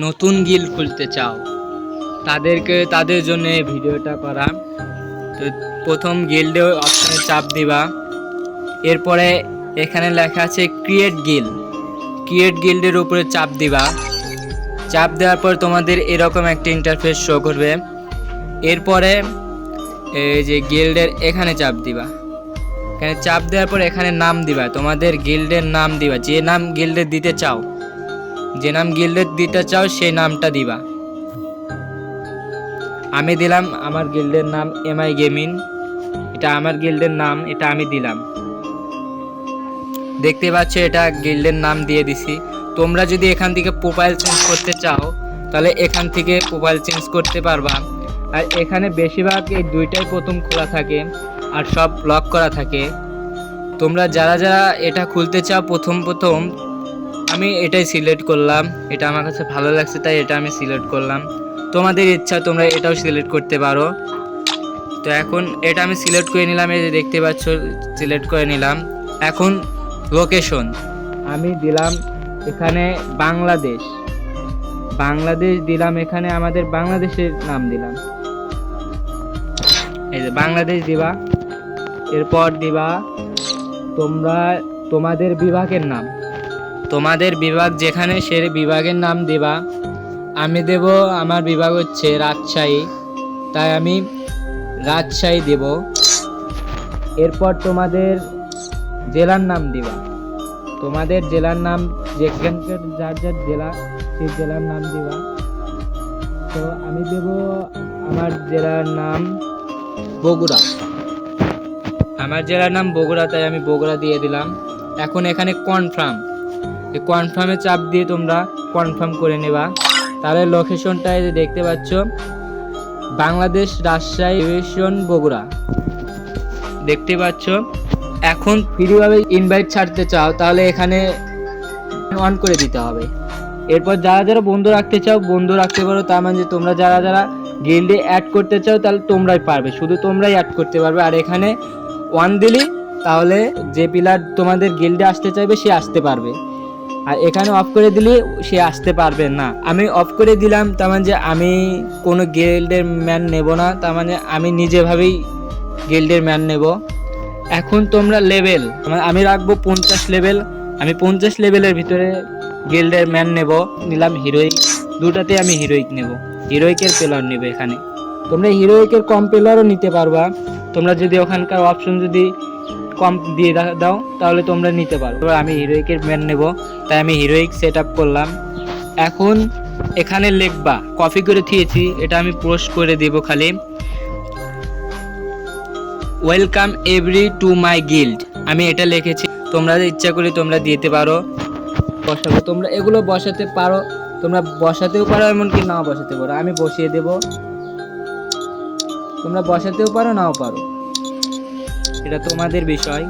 নতুন গিল খুলতে চাও, তাদেরকে, তাদের জন্য এই ভিডিওটা করা। তো প্রথম গিল্ডে অপশানে চাপ দিবা। এরপরে এখানে লেখা আছে ক্রিয়েট গিল। ক্রিয়েট গিল্ডের উপরে চাপ দিবা। চাপ দেওয়ার পর তোমাদের এরকম একটা ইন্টারফেস শো করবে। এরপরে এই যে গিল্ডের এখানে চাপ দিবা। এখানে চাপ দেওয়ার পর এখানে নাম দিবা। তোমাদের গিল্ডের নাম দিবা। যে নাম গিল্ডের দিতে চাও যে নাম গিল্ডের দিতে চাও সেই নামটা দিবা। আমি দিলাম আমার গিল্ডের নাম এমআই গেমিং এটা আমার গিল্ডের নাম, এটা আমি দিলাম। দেখতে পাচ্ছ, এটা গিল্ডের নাম দিয়ে দিছি। তোমরা যদি এখান থেকে প্রোফাইল চেঞ্জ করতে চাও, তাহলে এখান থেকে প্রোফাইল চেঞ্জ করতে পারবা। আর এখানে বেশিরভাগ এই দুইটাই প্রথম খোলা থাকে আর সব লক করা থাকে। তোমরা যারা যারা এটা খুলতে চাও, প্রথম প্রথম আমি এটাই সিলেক্ট করলাম। এটা আমার কাছে ভালো লাগছে, তাই এটা আমি সিলেক্ট করলাম। তোমাদের ইচ্ছা, তোমরা এটাও সিলেক্ট করতে পারো। তো এখন এটা আমি সিলেক্ট করে নিলাম, এই যে দেখতে পাচ্ছ সিলেক্ট করে নিলাম। এখন লোকেশন আমি দিলাম এখানে বাংলাদেশ। বাংলাদেশ দিলাম এখানে আমাদের বাংলাদেশের নাম দিলাম। এই যে বাংলাদেশ দিবা। এরপর দিবা তোমরা তোমাদের বিভাগের নাম। তোমাদের বিভাগ যেখানে, সে বিভাগের নাম দিবা। আমি দেব, আমার বিভাগ হচ্ছে রাজশাহী। তাই আমি রাজশাহী দেব। এরপর তোমাদের জেলার নাম দিবা। তোমাদের জেলার নাম যেখানকার যার যার জেলা, সেই জেলার নাম দিবা। তো আমি দেব, আমার জেলার নাম বগুড়া। আমার জেলার নাম বগুড়া, তাই আমি বগুড়া দিয়ে দিলাম। এখন এখানে কনফার্ম। কনফার্মে চাপ দিয়ে তোমরা কনফার্ম করে নেবা। তাহলে লোকেশনটা এই যে দেখতে পাচ্ছ, বাংলাদেশ রাজশাহী ডিভিশন বগুড়া। দেখতে পাচ্ছ, এখন ফ্রিভাবে ইনভাইট ছাড়তে চাও, তাহলে এখানে অন করে দিতে হবে। এরপর যারা যারা বন্ধু রাখতে চাও, বন্ধু রাখতে পারো, তার মানে তোমরা যারা যারা গিল্ডে অ্যাড করতে চাও, তাহলে তোমরাই পারবে, শুধু তোমরাই অ্যাড করতে পারবে। আর এখানে ওয়ান দিলি, তাহলে যে পিলার তোমাদের গিল্ডে আসতে চাইবে, সে আসতে পারবে। আর এখানে অফ করে দিলে সে আসতে পারবে না। আমি অফ করে দিলাম, তার মানে যে আমি কোনো গিল্ডের ম্যান নেব না, তার মানে আমি নিজেভাবেই গিল্ডের ম্যান নেব। এখন তোমরা লেভেল আমি রাখব পঞ্চাশ লেভেল আমি পঞ্চাশ লেভেলের ভিতরে গিল্ডের ম্যান নেব, নিলাম হিরোইক দুটাতে আমি হিরোইক নেব হিরোইকের পেলার নেব এখানে। তোমরা হিরোইকের কম পেলারও নিতে পারবা। তোমরা যদি ওখানকার অপশন যদি কম দিয়ে দাও, তাহলে তোমরা নিতে পারো। এবার আমি হিরোইকের ম্যান নেব। তাই আমি হিরোইক সেট করলাম। এখন এখানে লিখবা কপি করে থিয়েছি এটা আমি পোস্ট করে দেব খালি। Welcome every to my guild আমি এটা লিখেছি, তোমরা ইচ্ছা করে তোমরা দিতে পারো। বসাবো, তোমরা এগুলো বসাতে পারো। তোমরা বসাতেও পারো, এমনকি নাও বসাতে পারো। আমি বসিয়ে দেব। তোমরা বসাতেও পারো, নাও পারো। এটা তোমাদের বিষয়।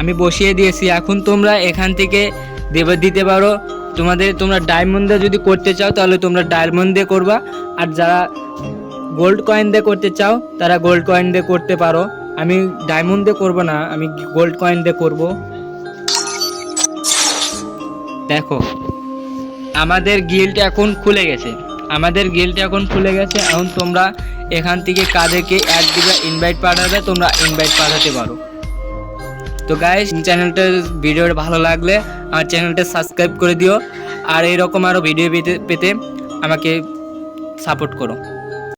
আমি বসিয়ে দিয়েছি। এখন তোমরা এখান থেকে দেবে দিতে পারো। তোমাদের, তোমরা ডায়মন্ড যদি করতে চাও, তাহলে তোমরা ডায়মন্ড দিয়ে করবা। আর যারা গোল্ড কয়েন দিয়ে করতে চাও, তারা গোল্ড কয়েন দিয়ে করতে পারো। আমি ডায়মন্ড দিয়ে করব না, আমি গোল্ড কয়েন দিয়ে করব। দেখো, আমাদের গিল্ড এখন খুলে গেছে। আমাদের গিল্ড এখন খুলে গেছে। এখন তোমরা এখান থেকে কাদেরকে অ্যাড দিবে ইনভাইট পাঠাবে তোমরা ইনভাইট পাঠাতে পারো। তো গাইস চ্যানেলটার ভিডিওটা ভালো লাগলে আমার চ্যানেলটা সাবস্ক্রাইব করে দিও। আর এরকম আরও ভিডিও পেতে পেতে আমাকে সাপোর্ট করো।